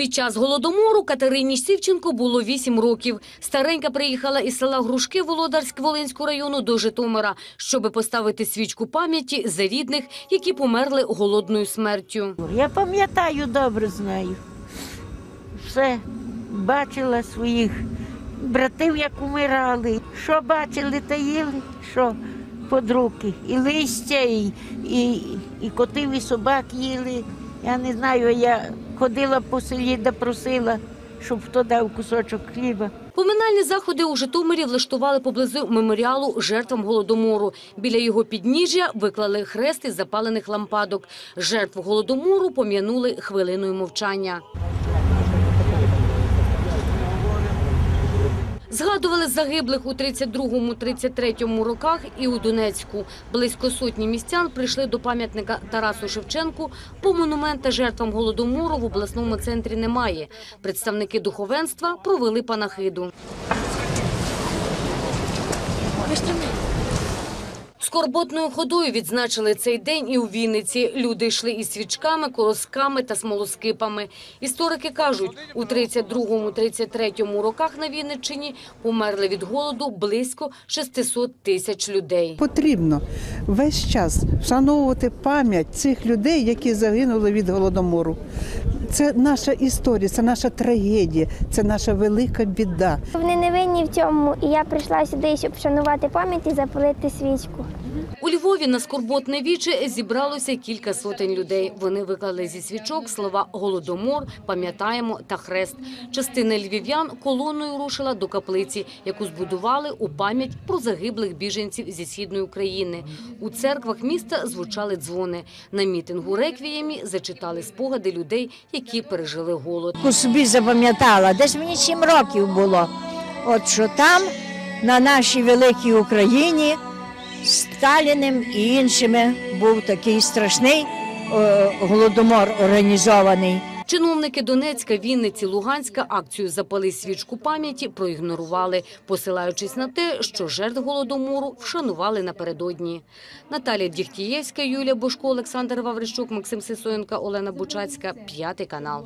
Під час голодомору Катерині Сівченко було 8 років. Старенька приїхала із села Грушки Володарськ-Волинського району до Житомира, щоби поставити свічку пам'яті за рідних, які померли голодною смертю. Я пам'ятаю добре з нею. Все бачила своїх братів, як умирали. Що бачили, та їли, що під руки. І листя, і, і, і котів, і собак їли. Я не знаю, я ходила по селі да просила, щоб хто дав кусочок хліба. Поминальні заходи у Житомирі влаштували поблизу меморіалу жертвам голодомору. Біля його підніжжя виклали хрест із запалених лампадок. Жертв голодомору пом'янули хвилиною мовчання. Згадували загиблих у 32-33 роках і у Донецьку. Близько сотні містян прийшли до пам'ятника Тарасу Шевченку, бо монумента жертвам голодомору в обласному центрі немає. Представники духовенства провели панахиду. Скорботною ходою відзначили цей день і у Вінниці. Люди йшли із свічками, колосками та смолоскипами. Історики кажуть, у 32-33 роках на Вінниччині померли від голоду близько 600 тисяч людей. Потрібно весь час вшановувати пам'ять цих людей, які загинули від голодомору. Це наша історія, це наша трагедія, це наша велика біда. Вони не винні в цьому, і я прийшла сюди, щоб вшанувати пам'ять і запалити свічку. У Львові на скорботне віче зібралося кілька сотень людей. Вони виклали зі свічок слова «Голодомор», «Пам'ятаємо» та «Хрест». Частина львів'ян колоною рушила до каплиці, яку збудували у пам'ять про загиблих біженців зі східної України. У церквах міста звучали дзвони. На мітингу реквіємі зачитали спогади людей, які пережили голод. собі запам'ятала. Десь мені сім років було. От що там, на нашій великій Україні, Сталіним і іншими був такий страшний е, голодомор організований. Чиновники Донецька, Вінниці, Луганська акцію «Запали свічку пам'яті» проігнорували, посилаючись на те, що жертв голодомору вшанували напередодні. Наталія Дігтієвська, Юлія Бошко, Олександр Ваврищук, Максим Сисоєнка, Олена Бучацька. П'ятий канал.